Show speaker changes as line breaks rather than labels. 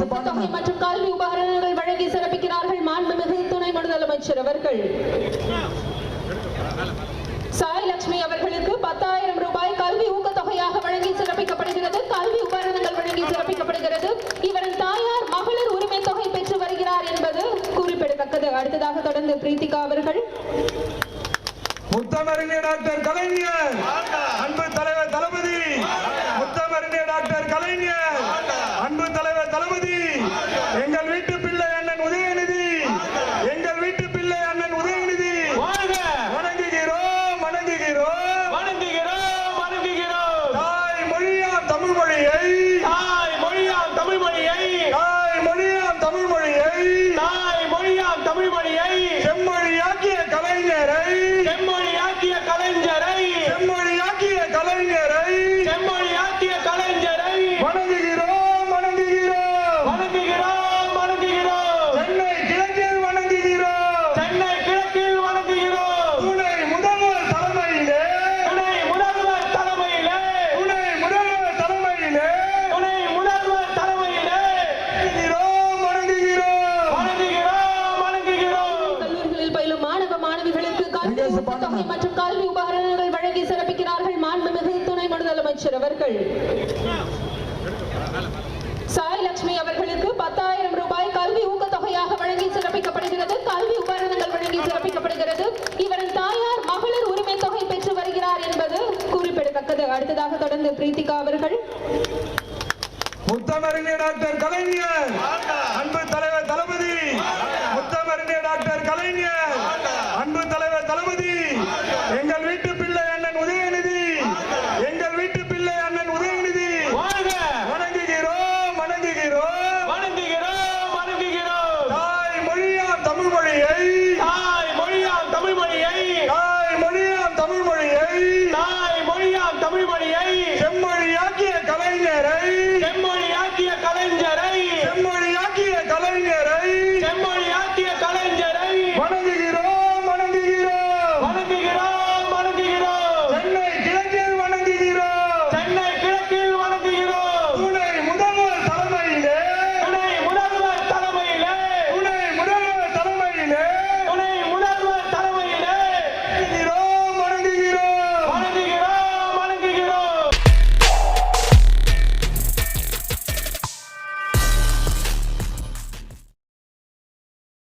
ஊக்கத்தொகை மற்றும் கல்வி உபகரணங்கள் வழங்கி சிறப்பிக்கிறார்கள் மாண்புமிகு துணை முதலமைச்சர் அவர்கள். சாய் லட்சுமி அவர்களுக்கு பத்தாயிரம் ரூபாய் கல்வி ஊக்கத்தொகையாக வழங்கி சிறப்பிக்கப்படுகிறது. கல்வி உபகரணங்கள் வழங்கி சிறப்பிக்கப்படுகிறது. இவரின் தாயார் மகளிர் உரிமை தொகை பெற்று வருகிறார் என்பது குறிப்பிடத்தக்கது. அடுத்ததாக தொடர்ந்து பிரீத்திகா அவர்கள்.
முத்தமறிஞர் டாக்டர் கலைஞர் தமிழ் மொழியை.
தாய் மொழியாம் தமிழ் மொழியை.
தாய் மொழியாம் தமிழ் மொழியை.
தாய் மொழியாம் தமிழ் மொழியை.
செம்மொழியாக்கிய
ஊக்கத்தொகை மற்றும் கல்வி உபகரணங்கள் வழங்கி சிறப்பிக்கிறார்கள் மாண்புமிகு துணை முதலமைச்சர் அவர்கள். சாய் லட்சுமி அவர்களுக்கு பத்தாயிரம் ரூபாய் கல்வி ஊக்கத்தொகையாக வழங்கி சிறப்பிக்கப்படுகிறது. கல்வி உபகரணங்கள் வழங்கி சிறப்பிக்கப்படுகிறது. இவரின் தாயார் மகளிர் உரிமை தொகை பெற்று வருகிறார் என்பது குறிப்பிடத்தக்கது. அடுத்ததாக தொடர்ந்து பிரீத்திகா அவர்கள்.
டாக்டர் கலைஞர். முத்தமறிஞர்